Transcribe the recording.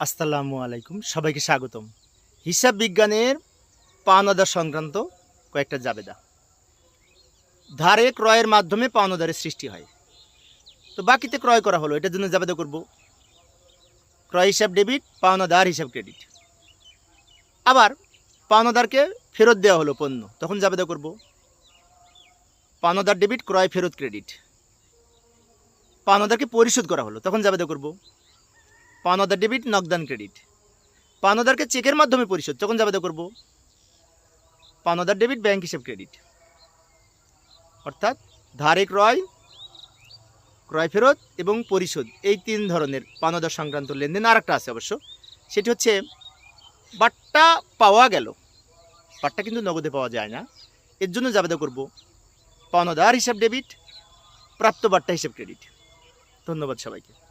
আসসালামু আলাইকুম, সবাইকে স্বাগতম। হিসাব বিজ্ঞানের পাওনাদার সংক্রান্ত কয়েকটা জাবেদা। ধারে ক্রয়ের মাধ্যমে পাওনাদারের সৃষ্টি হয়। তো বাকিতে ক্রয় করা হলো, এটার জন্য জাবেদা করব। ক্রয় হিসাব ডেবিট, পাওনাদার হিসাব ক্রেডিট। আবার পাওনাদারকে ফেরত দেওয়া হলো পণ্য, তখন জাবেদা করব। পাওনাদার ডেবিট, ক্রয়, ফেরত, ক্রেডিট। পাওনাদারকে পরিশোধ করা হলো, তখন জাবেদা করব। পাওনাদার ডেবিট নগদান ক্রেডিট পান পাওনাদারকে চেকের মাধ্যমে পরিশোধ তখন জাবেদা করব। পাওনাদার ডেবিট ব্যাংক হিসেব ক্রেডিট অর্থাৎ ধারে ক্রয় ক্রয় ফেরত এবং পরিশোধ, এই তিন ধরনের পাওনাদার সংক্রান্ত লেনদেন আর একটা আছে অবশ্য। সেটি হচ্ছে, বাট্টা পাওয়া গেল, বাট্টা কিন্তু নগদে পাওয়া যায় না, এর জন্য জাবেদা করব। পাওনাদার হিসাব ডেবিট প্রাপ্ত বাট্টা হিসাব ক্রেডিট ধন্যবাদ সবাইকে।